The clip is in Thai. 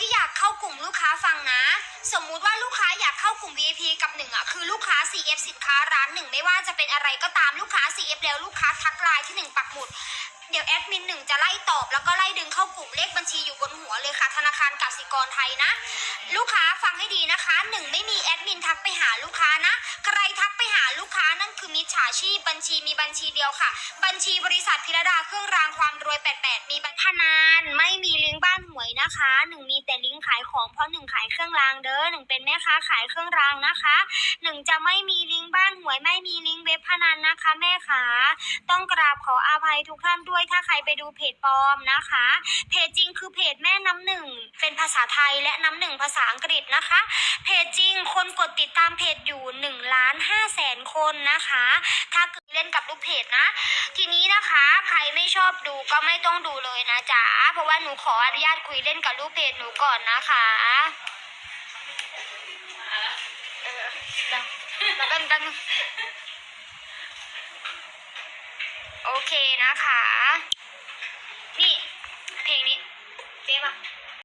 ที่อยากเข้ากลุ่มลูกค้าฟังนะ สมมุติว่าลูกค้าอยากเข้ากลุ่ม VIP กับหนึ่งอะคือลูกค้า CF สินค้าร้านหนึ่งไม่ว่าจะเป็นอะไรก็ตามลูกค้า CF แล้วลูกค้าทักไลน์ที่หนึ่งปักหมุดเดี๋ยวแอดมินหนึ่งจะไล่ตอบแล้วก็ไล่ดึงเข้ากลุ่มเลขบัญชีอยู่บนหัวเลยค่ะ ธนาคารกสิกรไทยนะ ลูกค้าฟังให้ดีนะคะหนึ่งไม่มีแอดมินทักไปหาลูกค้านะ ใครทักไปหาลูกค้านั่นคือมิจฉาชีพบัญชีมีบัญชีเดียวค่ะ บัญชีบริษัทพิรดาเครื่องรางความรวย 88 มีบัญพนานไม่มีลิง วยนะคะหนึ่งมีแต่ลิงก์ขายของเพราะหนึ่งขายเครื่องรางเด้อหนึ่งเป็นแม่ค้าขายเครื่องรางนะคะหนึ่งจะไม่มีลิงก์บ้านหวยไม่มีลิงก์เว็บพนันนะคะ แม่ค้าต้องกราบขออาภัยทุกท่านด้วยถ้าใครไปดูเพจปลอมนะคะ เพจจริงคือเพจแม่น้ำหนึ่งเป็นภาษาไทยและน้ำหนึ่งภาษาอังกฤษนะคะ เพจจริงคนกดติดตามเพจอยู่1ล้าน5แสนคนนะคะ ถ้า เล่นกับลูกเพจนะ ทีนี้นะคะ ใครไม่ชอบดูก็ไม่ต้องดูเลยนะจ๊ะเพราะว่าหนูขออนุญาตคุยเล่นกับลูกเพจหนูก่อนนะคะเออแล้วกันกังโอเคนะคะ